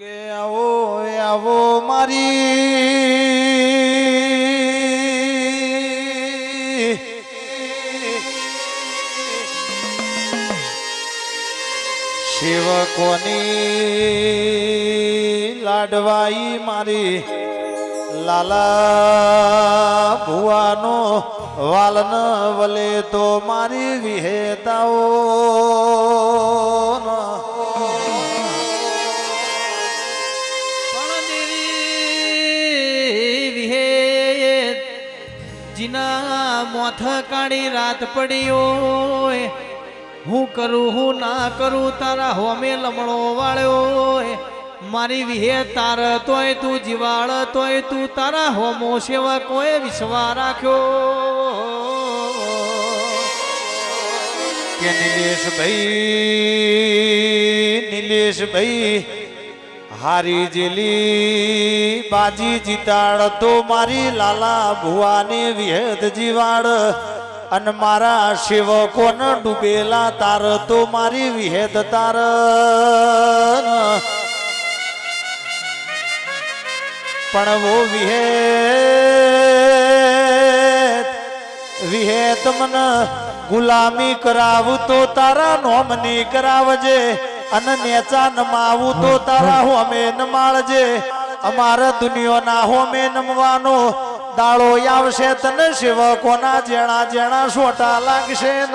કે આવો આવો મારી. સેવકોની લાડવાઈ મારી લાલા ભુવાનો વાલન વલે તો મારી વિહેતાઓ મોથ કાઢી રાત પડી હોય હું કરું, હું ના કરું, તારા હોમે લમણો વાળ્યો મારી વિહે તાર તોય તું જીવાળ, તોય તું તારા હોમો સેવા કોઈ વિશ્વા રાખ્યો કે નિલેશભાઈ નિલેશભાઈ હારી જેલી, બાજી જીતાડ, તો મારી લાલા ભુવાની વિહેદ જીવાડ. અને મારા સેવકોને ડૂબેલા તાર, તો મારી વિહેદ તાર. પણ વો વિહે વિહેત મને ગુલામી કરાવું તો તારા નોમની કરાવજે. અને નેચા નમાવું તો તારા હોમે નમાળજે અમારા દુનિયાના હોમે નમવાનો દાળો આવશે તને સેવકોના જેણા જેણા સોટા લાગશે ન.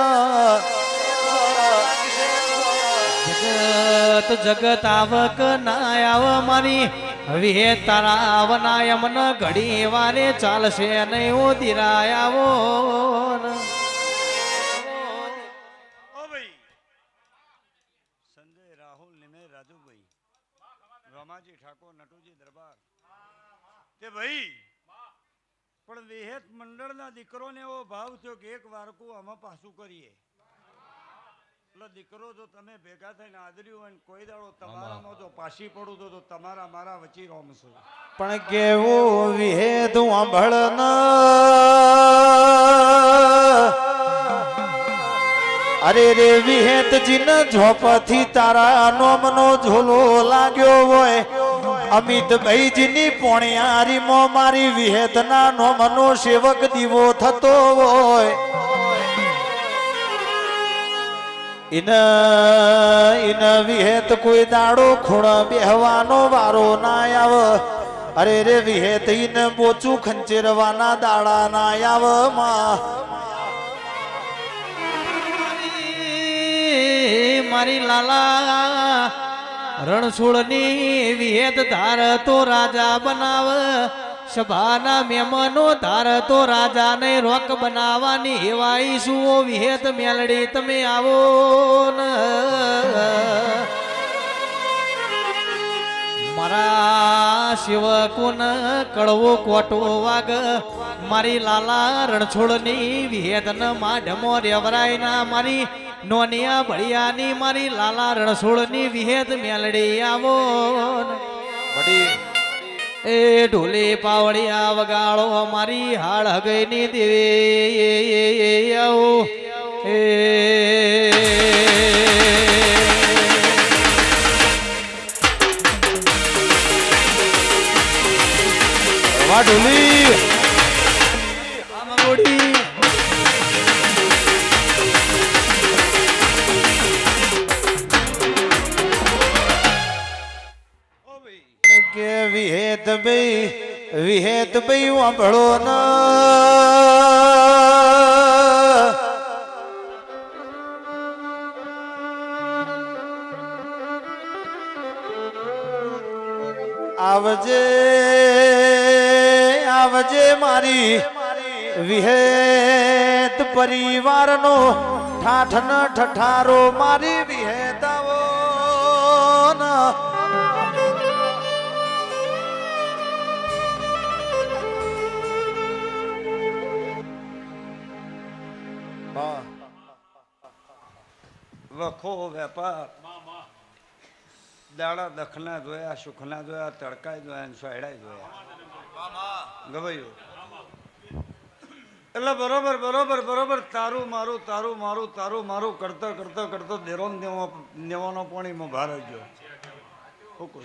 જગત જગત આવક ના આવ મારી હવે તારા આવના મન ઘડી વારે ચાલશે નહીં હું દિરાય આવો ભાઈ પણ વેહેત મંડળના દીકરોને એવો ભાવ થયો કે એક વારકું આમાં પાછું કરીએ. એટલે દીકરો જો તમે ભેગા થઈને આદર્યું હોય કોઈ દાડો તમારામાં જો પાછી પડું તો તો તમારા મારા વચ્ચે રોમશું પણ કેવું વિહેદ સાંભળ ન અરે રે વિહેતજીન ઝોપથી તારા નોમનો ઝોલો લાગ્યો હોય. અમિતભાઈજીની પોણિયારીમાં મારી વિહેતના નોમનો સેવક દીવો થતો હોય. ઇન ઇન વિહેત કોઈ દાડો ખૂણ બેહવાનો વારો ના આવ. અરે રે વિહેત ઇન બોચું ખંચેરવાના દાડા ના આવમાં. મારી લાલા રણછોડની વિહેદ ધાર તો રાજા બનાવ. સભાના મહેમાનો ધાર તો રાજાને રોક બનાવવાની એવાઈ સુઓ વિહેદ મેલડી તમે આવો મારા શિવકુન કડવો કોટો વાગ. મારી લાલા રણછોડની વિહેદન માઢમો રેવરાય ના મારી નોનિયા ભળિયાની મારી લાલા રણછોડની વિહેદ મેલડી આવો. એ ઢોલે પાવડિયા વગાડો મારી હાડ હગઈની દેવી. આવો. એ. વાહ વિહેત ભાઈ વિહેત ભાઈ વાંભળો ન. આવજે આવજે મારી વિહેત પરિવારનો ઠાઠ ન ઠઠારો મારી વખો વેપાર. દાડા દખના જોયા સુખના જોયા તડકાય જોયા ને સોયડાય જોયા ગવાયું. એટલે બરોબર બરોબર બરોબર, તારું મારું તારું મારું તારું મારું, કરતો કરતો કરતો દેરો નેવાનો પાણીમાં ભાર ગયો કહું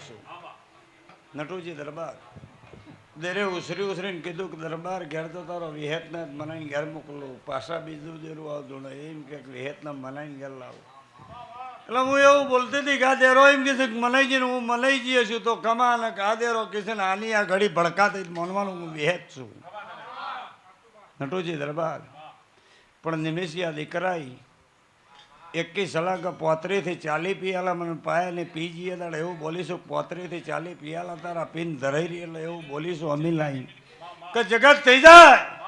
નટુજી દરબાર. દેરે ઉસરી ઉસરીને કીધું કે દરબાર ઘેર તો તારો વિહેતના મનાઈને ઘેર મોકલું. પાછા બીજું દેરું આવતું ને એમ કે વિહેતના મનાઈને ઘેર લાવું. એટલે હું એવું બોલતી હતી કે આ દેરો એમ કહેશે મનાઈજીને હું મનાઈજી છું, તો કમા અને આ દેરો કહેશે ને આની આ ઘડી ભડકાતી માનવાનું હું વિહેત છું. નટુજી દરબાર. પણ નિમેશી આ દીકરાઈ એકી સલાહ કે પોતરીથી ચાલી પિયાલા મને પાયા ને પી જઈએ તારે એવું બોલીશું, પોતરીથી ચાલી પિયાલા તારા પીન ધરાઈ રહી એટલે એવું બોલીશું અમી લાઈ કે જગત થઈ જાય.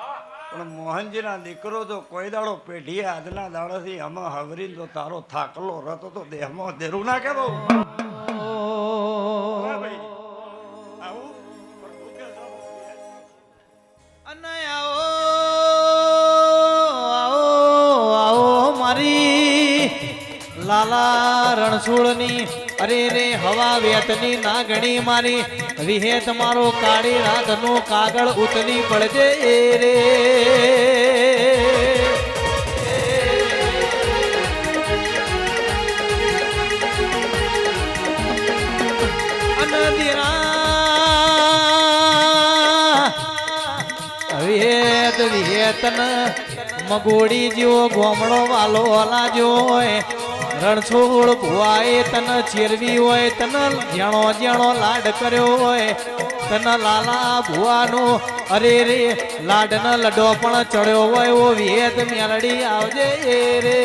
પણ મોહનજીના દીકરો તો કોઈ દાડો પેઢીએ આજના દાડોથી આમાં હવરીને તો તારો થાકલો રતો તો દેહમાં દેરું ના કે બહુ હા ભાઈ. આવું પણ ભૂખે છો. અને આવો આવો આવો મારી લાલા રણછોડની અરે રે હવા વેતની નાગણી મારી, વિહેત મારો કાળી રાતનો કાગળ ઉતરી પડજે રે. અનદિરા, વિહેત વિહેતન મગોડી જેવો ગોમડો વાલો લાજો રણછોડ ભુવાએ તન ચેરવી હોય તન જણો જણો લાડ કર્યો હોય તન લાલા ભુવાનો અરે રે લાડન લડો પણ ચડ્યો હોય ઓ વેદ મેલડી આવજે રે.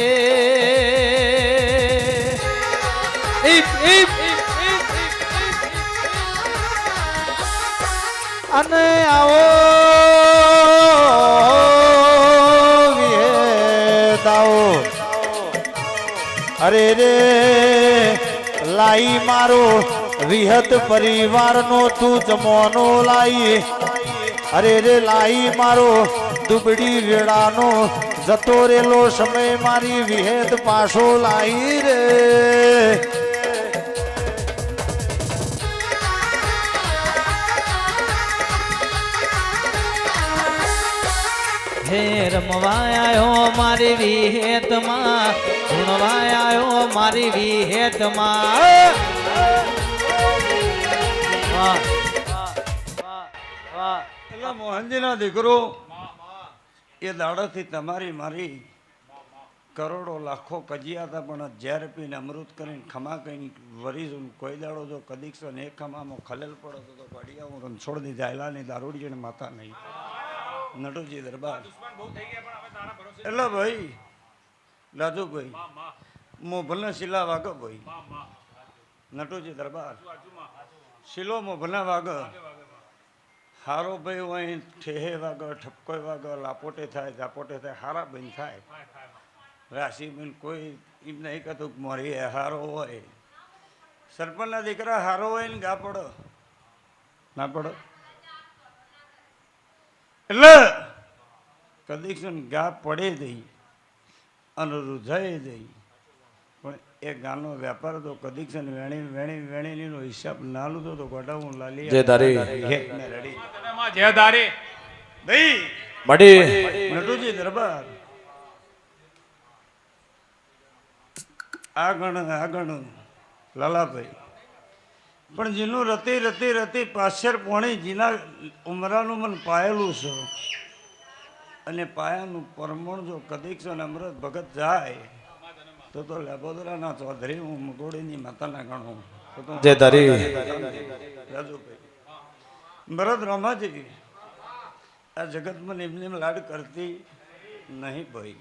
અને આવો અને આવો. અરે રે, લાઈ મારો વિહત પરિવારનો તું જમોનો લાઈ. અરે રે, લાઈ મારો દુબડી વેળાનો જતો રેલો સમય મારી વિહેત પાછો લાઈ રે. હે રમવાયો મારી વિહેતમાં. ગુણવાયો મારી વિહેતમાં. વાહ વાહ એટલે મોહનજીના દીકરો, એ દાડાથી તમારી મારી કરોડો લાખો કજિયા હતા, પણ ઝેર પીને અમૃત કરીને, ખમા કહીને વરીશું કોઈ દાડો જો કદીક ને ખમામાં ખલેલ પડો તો પડિયા હું રણછોડ દીધા એલાની દારૂડીને માતા નહીં. નટુજી દરબાર. એટલે ભાઈ લાજુભાઈ મોભલના શિલા વાગો ભાઈ. નટુજી દરબાર. શિલો મોભલના વાગો હારો ભાઈ હોય ઠેહે વાગો ઠપકો વાગો લાપોટે થાય ઝાપોટે થાય હારા બેન થાય. રાશિબેન કોઈ એમ નહીં કહેતું કે હારો હોય. સરપંચના દીકરા હારો હોય ને ગા પડો ના પડો? એટલે કદીક ગા પડે નહીં અને રૂઝાઈ નહીં. પણ એ ગાનો વેપાર તો કદીક વેણી વેણી વેણી વેણીનો હિસાબ ના લીધો તો ગોડાવું લાલી જય રડી. જય ધારી નહીં. મડી. નટુજી દરબાર. આગળ આગળ. લાલાભાઈ. પણ જેનું રતી રતી રતી પાછળ પોણી જીના ઉમરાનું મન પાયેલું છે. અને પાયાનું પરમણ જો કદીક છે અને અમૃત ભગત જાય તો તો લેબોદરાના ચૌધરી હું મગોડીની માતાના ગણું. જય તારી. ભરત રમાજી આ જગતમાં નિમ નિમ લાડ કરતી નહીં ભાઈ.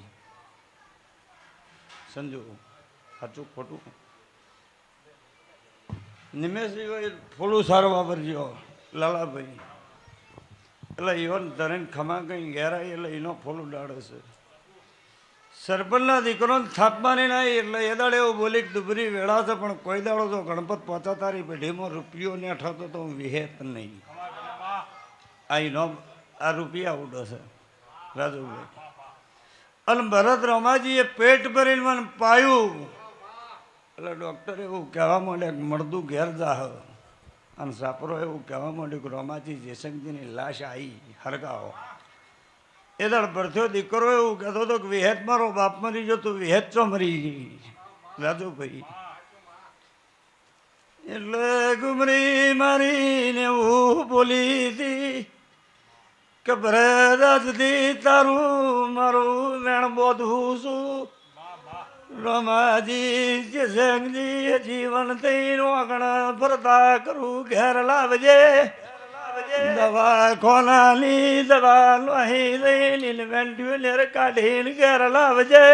સંજુ સાચું ખોટું? નિમેશભાઈ થોડું સારું વાપરજો લાલાભાઈ. એટલે ઈવન ધરેન ખમા કંઈ ઘેરાય એટલે એનો ફોલું ડાળે છે. સરપંચના દીકરો થાપવાની નહીં એટલે એ દાડે એવું બોલી દુબરી વેળા છે, પણ કોઈ દાડો તો ગણપત પહોંચા તારી પેઢીમાં રૂપિયો ને અઠાતો તો હું વિહેત નહીં. આ એનો, આ રૂપિયા ઉડો છે, રાજુભાઈ. અને ભરત રમાજીએ પેટ ભરીને મને પાયું. એટલે ડૉક્ટર એવું કહેવા માંડે કે મળદું ઘેર જાહ. અને સાપરો એવું કહેવા માંડ્યું કે રોમાજી જયશંકજીની લાશ આવી હરગાવો. એ દાડ પરથ્યો દીકરો એવું કહેતો હતો કે વિહેત મારો બાપ મરી ગયો વિહેત ચો મરી ગઈ? ભાઈ. એટલે ઘુમરી મારીને એવું બોલી હતી કે ભરે રાજદી તારું મારું મેણ બોધું છું. રમાજી સંગજી જીવન તેનું રોગણ ફરતા કરું ઘેર લાવજે. દવા ખોનાની દવા લોહી લઈને વેન્ટ્યુલર કાઢીને ઘેર લાવજે.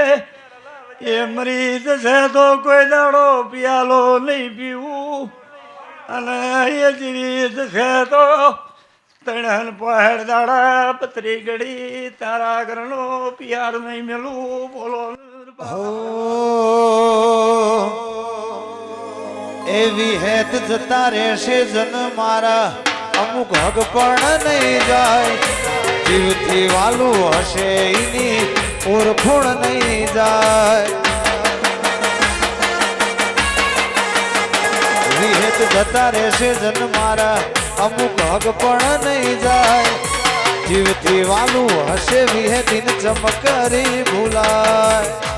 એ મરીજ છે તો કોઈ દાડો પિયાલો નહીં પીવું. અને એ જીવીત છે તો તણન પહાડ દાડા પતરી ગળી, તારા ઘરનો પિયાર નહીં મેલું, બોલો હો. એવી હેત જતા રહેશે જન મારા. અમુક હગ પણ નહીં જાય. જીવથી વાલું હશે એની ઓળખોણ નહીં જાય. વિહેત જતા રહેશે જન મારા. અમુક હગ પણ નહીં જાય. જીવથી વાલું હશે વિહેતીને ચમકરી ભૂલાય.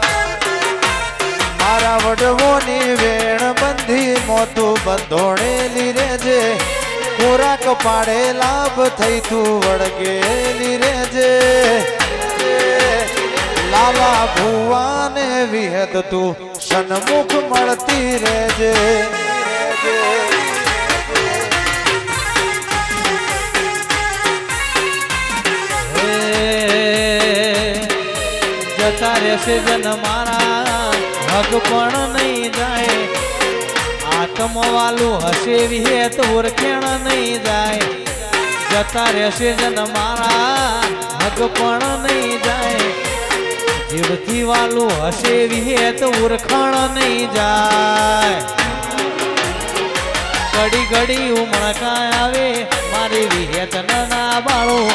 મારા વડવોની વેણ બંધી મોતું બંધોણેલી રેજે. ખોરાક પાડે લાભ થઈ તું વળગેલી રેજે. લાલા ભુવાને વિહત તું સન્મુખ મળતી રેજે. જતા રહેશે જન મારા હક પણ નહીં જાય. આત્મવાલું હશે વિહેત ઓળખેણ નહીં જાય. જતા રહેશે જન મારા હક પણ નહીં જાય. જીવથી વાલું હશે વિહેત ઓળખાણ નહીં જાય. ઘડી ઘડી ઉમળકાય આવે, મારી વિહેત ના બાળો.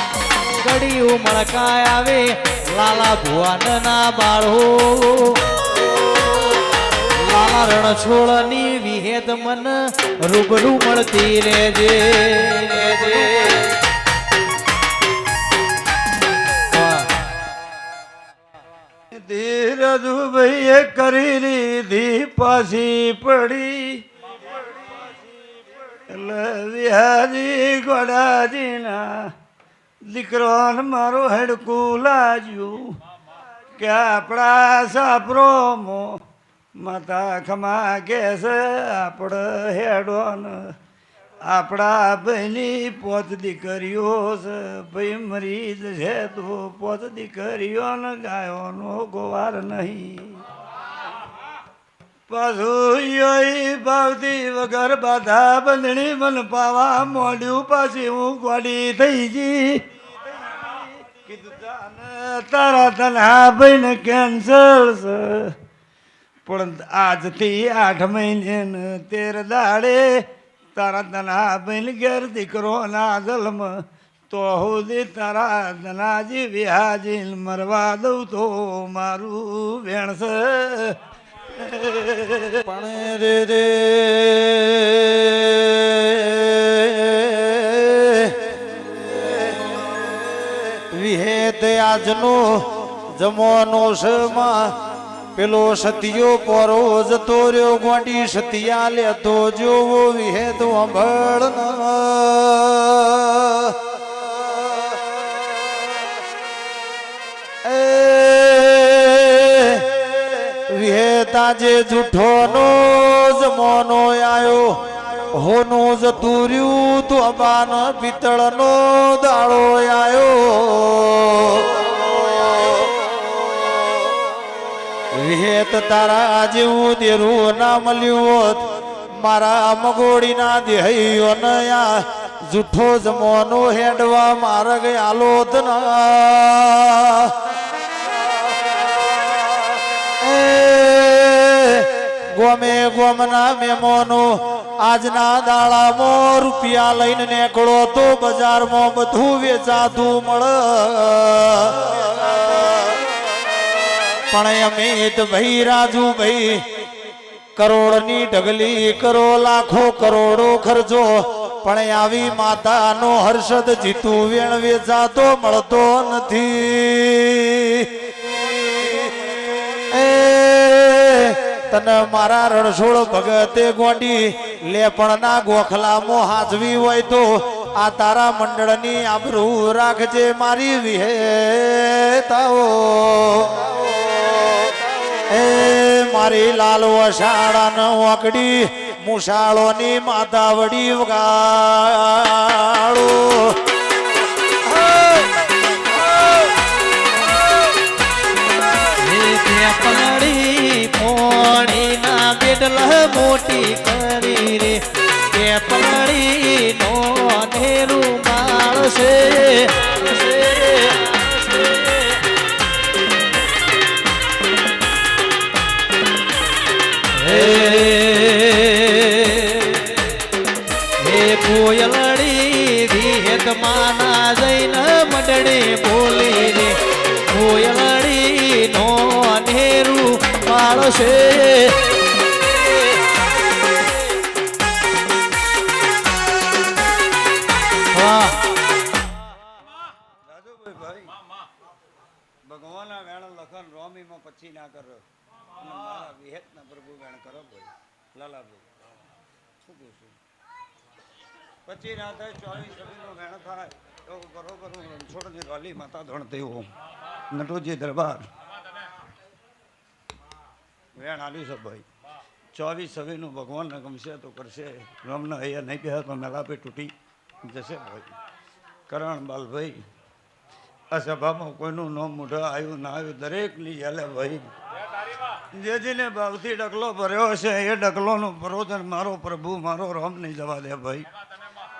ઘડી ઉમળકાય આવે, લાલા ભુવાન ના બાળો. લાલા રણછોડની વિહેદ મન રૂબરૂ મળતી રેજે ધીરજુભાઈએ કરી લીધી પાછી પડી. વિહાજી ગોડાજીના દીકરો મારું હેડકું લાજ્યું કે આપણા સાપરો મો માતા ખમા કેસ આપણે હેડોન. આપણા ભાઈની પોત દીકરીઓ છે. ભાઈ મરી છે તો પોત દીકરીઓ ને ગાયોનો ગોવાર નહીં. પાછું ભાવતી વગર બાધા બંધણી મન પાવા મોડ્યું પાછી હું ગોડી થઈ જાને તારા તનહા ભાઈને કેન્સર છે. પણ આજથી આઠ મહિને તેર દાડે તારા તનહા બની ઘેર દીકરો ના જલમ તો સુધી તારા ધનાજી વિહાજી મરવા દઉં તો મારું વેણસ પણ રે રે વિહેત આજનો જમવાનો શમાં પેલો સતિયો પોરો જતો રહ્યો ગોંડી સતિયા લેતો જોવો વિહેત અંભળ વિહેતા જે જૂઠોનો જમોનો આયો, હોનું જતું રહ્યું તો અબાન પિત્તળનો દાળો આયો. વિહેત તારા જેવું દેરું ના મળ્યું હોત મારા મગોડીના દેહૈયો નયા જૂઠો જમોનો હેડવા માર્ગ આલોત ના. એ ગોમે ગોમના મેમોનો આજના દાડામાં રૂપિયા લઈને નીકળો તો બજારમાં બધું વેચાતું મળે. પણ અમિત ભાઈ રાજુ ભાઈ. કરોડની ઢગલી કરો, લાખો કરોડો ખર્ચો. પણ આવી માતાનો હર્ષદ જીતું વેણ વેચાતો મળતો નથી. તને મારા રણછોડ ભગતે ગોંડી. લેપણના ગોખલામાં હાજવી હોય તો આ તારા મંડળની આબરૂ રાખજે મારી વિહેતાઓ. એ મારી લાલ વસાડા ન વાકડી મુસાળોની માતાવડી વગાડો. પછી ના થાય, ચોવીસ છવ્વીસનો વેણ થાય, તો બરોબર હું રણછોડની રોલી માતા ધણ દેવો નટુજી દરબાર. વેણ આલી છે ભાઈ. ચોવીસ સવીનું ભગવાનને ગમશે તો કરશે. રમને અહીંયા નહીં કહે તો મેલાપે તૂટી જશે ભાઈ. કરણ બાલભાઈ, આ સભામાં કોઈનું નામ મોઢા આવ્યું ના આવ્યું, દરેકની યાલે ભાઈ. જેજીને ભાવથી ડકલો ભર્યો છે એ ડકલોનું પરોધન મારો પ્રભુ, મારો રામ નહીં જવા દે ભાઈ.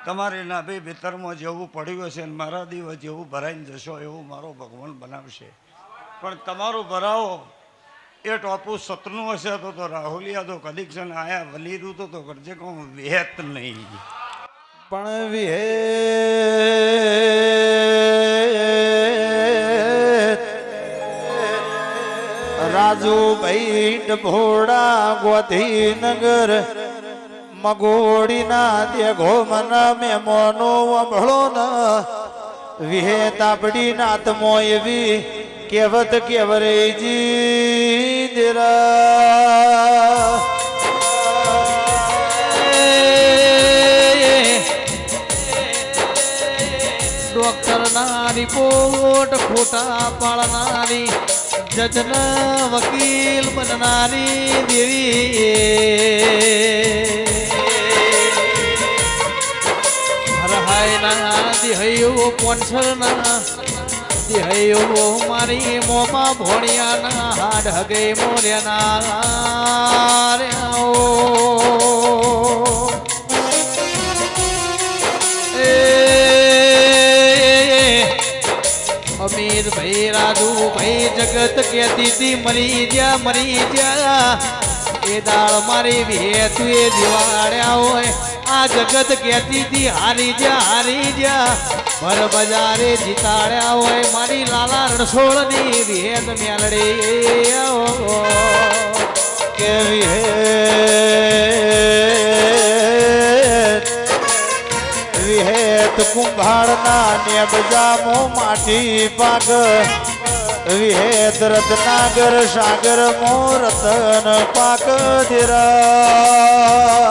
તમારી નાભી ભીતરમાં જેવું પડ્યું હશે ને મારા દિવસ જેવું ભરાઈને જશો એવું મારો ભગવાન બનાવશે. પણ તમારું ભરાવો. એ ટોપું સતનું હશે તો તો રાહુલિયા તો કલેક્શન આયા વલીરું તો તો કરજે કહું વેત નહીં. પણ વિહે રાજુ ભાઈ ભોળા ગોધીનગર મગોડીના દેઘો મન મેમોનો વંભળો ન વિહે તાપડી નાથમો એવી કેવત કેવરેજી દેરા ડોક્ટર ના રિપોર્ટ ખોટા પાડનારી જજન વકીલ બનનારી દેવી. હરહાય ના દિહયો પોન્સર ના દિહયો મારી મોમાં ભોણિયા ના હાડ હગે મોર્યા રે અમીર ભાઈ રાજુ ભાઈ જગત કે દીદી મરી જા મરી જા એ દાળ મારી ભે તું એ દિવાળ્યા હોય. આ જગત કહેતી હતી, હારી જા હારી જા. ભર બજારે જીતાડ્યા હોય મારી લાલા રણછોડની ભેદ મેલડે કેવી હે વિહેત કુંભારના નેબજામો માટી પાગ વિહેત રત્નાગર સાગર મો રતન પાક. ધીરા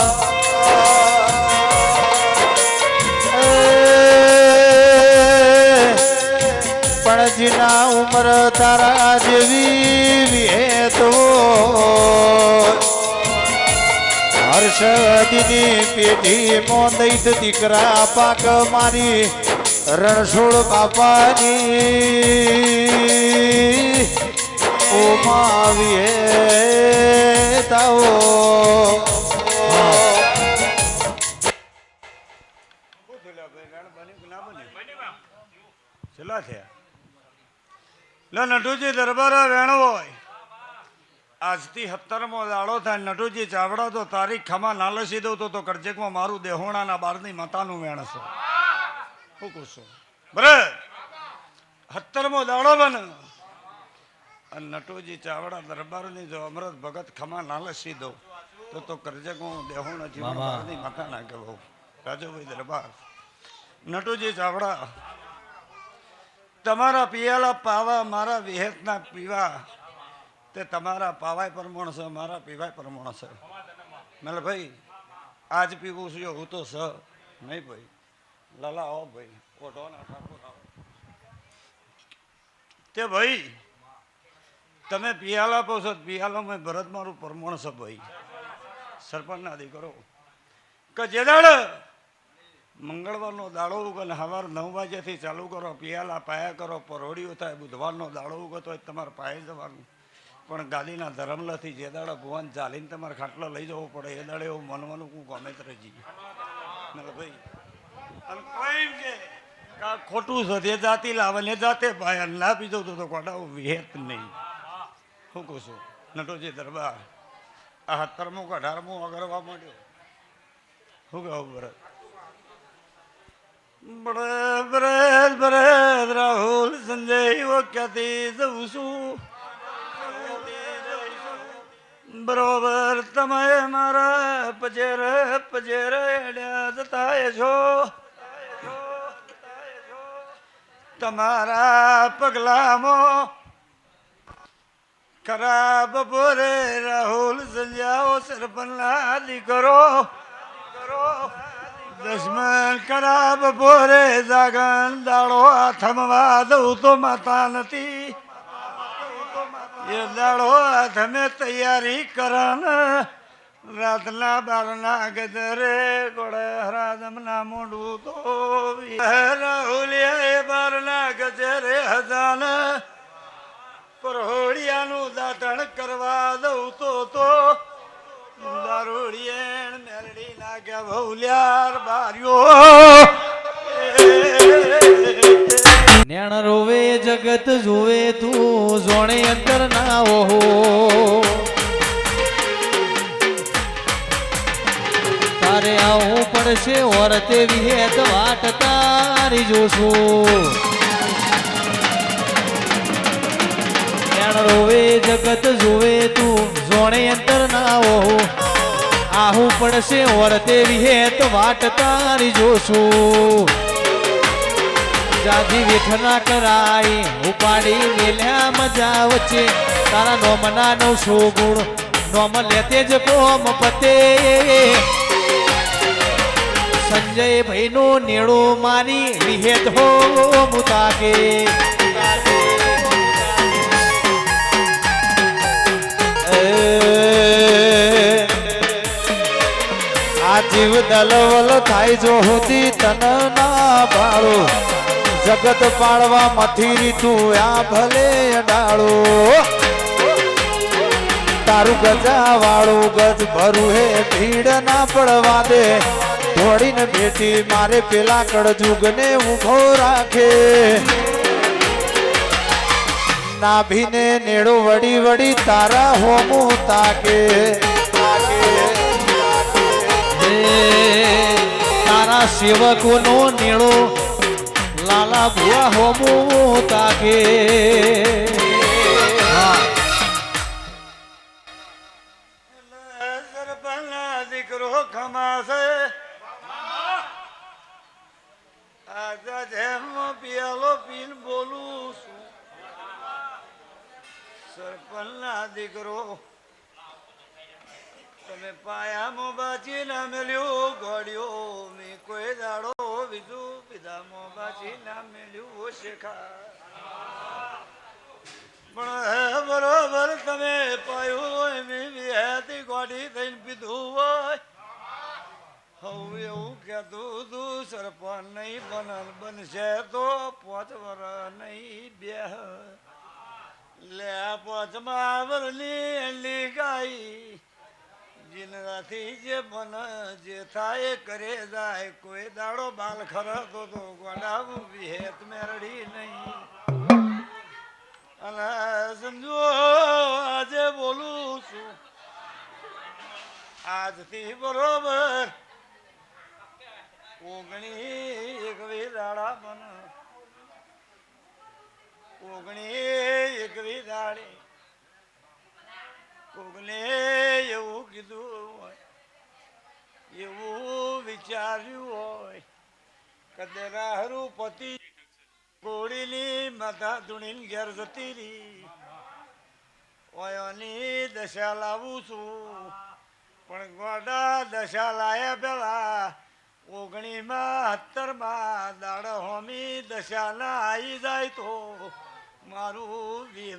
જીના ઉમર તારા જેવી વિહેત હર્ષદીની પેઢી મોદૈત દીકરા પાક મારી રણછોડ બાપાની. ઉમાવીએ તાઓ. લે નટુજી દરબાર વેણો હોય. આજથી સત્તરમો દાડો થાય નટુજી ચાવડા તો તારીખ ખમા ના લસી દઉં તો તો કરજેકમાં મારું દેહોણાના બારની માતાનું વેણ છે. શું કહું બરે સત્તરમો દાડો બને. અને નટુજી ચાવડા દરબારની જો અમૃત ભગત ખમા ના લસી દઉં તો તો કરજેકમાં દેહોણા જીવન. બારની માતા ના કહેવું રાજુભાઈ દરબાર. નટુજી ચાવડા તમારા પિયાલા પાવા મારા વિહેતના પીવા. તે તમારા પાવાય પ્રમાણ છે, મારા પીવાય પ્રમાણ છે. મેલે ભાઈ, આજ પીવું છું હું તો સ નહીં ભાઈ. લલા, આવો ભાઈ. ઓઢોના ઠાકોર, આવો. તે ભાઈ, તમે પિયાલા કહો છો, પિયાલામાં ભરત મારું પરમણ છે ભાઈ. સરપંચના દીકરો કે જે મંગળવારનો દાડો ઉગો અને સવાર નવ વાગ્યાથી ચાલુ કરો, પિયાલા પાયા કરો પરોળીઓ થાય, બુધવારનો દાડો ઉગે તો તમારે પાયે જવાનું. પણ ગાદીના ધરમલાથી જે દાડે ભુવન ચાલીને તમારે ખાટલો લઈ જવો પડે, એ દાડે એવું મનવાનું હું ગમે તરે જઈએ ભાઈ. અને કોઈ કે ખોટું છે તે જાતિ લાવે ને જાતે પાયા ના પીધો તો તો કોટાઓ વિહેત નહીં. શું કહું છું, નટોજી દરબાર, આ સત્તરમું કે અઢારમું અગરવા માંડ્યો? શું કહેવું ભરત? બરે બરે બરે રાહુલ સંજય ઓ ક્યાંથી છું બરોબર તમે મારા પજેર પજેર એડ્યા જતા છો તમારા પગલામાં ખરાબ બપોરે રાહુલ સંજાઓ સરપંચના દીકરો કરો દશમન કરાબ બોરે જાગન દાડો હાથમાં દઉં તો માતા નથી. એ દાડો હાથમે તૈયારી કરન, રાતના બારના ગજરે ગોળે હરાદમના મોઢું તો રાહુલિયા બારના ગજરે હજાન. પરોડિયાનું દાટણ કરવા દઉં તો તો દારૂડિયેણ મેલડી ભૌલ્યાર બાર્યો નેણ રોવે, જગત જોવે, તું જોણે અંતર ના ઓહો તારે આવું પડશે ઓરતે વિહેત વાટ તારી જોશું. નેણ રોવે, જગત જોવે તું, જોણે અંતર ના ઓહો આહું પડશે વરતે વિહેત વાટ તારી જોશું. જાજી વેઠના કરાઈ ઉપાડી મેલ્યા મજા વચ્ચે. તારા નોમના નવસો ગુણ નોમ લેતે જ કોમ પતે. સંજય ભાઈ નો નેળો મારી વિહેત હો મુતાકે. આ જીવ દલવલ થાય જો હોતી તન ના ભાળો જગત પાળવા મથીરી તું આ ભલે અડાળો તારું ગજા વાળું ગજ ભરું હે ભીડ ના પડવા દે દોડીને બેટી મારે પેલા કડજુગને ઊભો રાખે નાભીને નેડો વડી વડી તારા હોમું તાકે. તારા સેવકો નો નેળો લાલા ભુવા હોમું તાકે. દીકરો ખમાશે સરપંચના દીકરો. તમે પાયામાં બાજી ના મેલ્યું ગોળ્યો મેં કોઈ દાડો બીજું પીધામાં બાજી ના મેલ્યું શેખા. પણ હે બરોબર તમે પાયું હોય, મેં વિહેતી ગોડી થઈને પીધું હોય. હવે એવું કહેતું તું, સરપંચ નહીં બનલ બનશે તો પાંચ વર નહીં બે લે પાંચમા વરલી એલી ગાઈ જીનરાથી જે બન જે થાય કરે જાય. કોઈ દાડો બાલ ખરતો તો ગોડાવું વિહેત મેરડી નહીં. અને સમજો, આજે બોલું છું. આજથી બરોબર ઓગણી એકવી દાડા બન ઓગણી એકવી દાડે કોગણે એવું કીધું હોય, એવું વિચાર્યું હોય, કદરા હરું પતિ ગોળીની માથા ધૂણીને ઘેર જતી રહી. ઓયોની દશા લાવું છું, પણ ગોડા દશા લાયા પેલા ઓગણીમાં સત્તરમાં દાડ હોમી દશાના આવી જાય તો મારું વિહે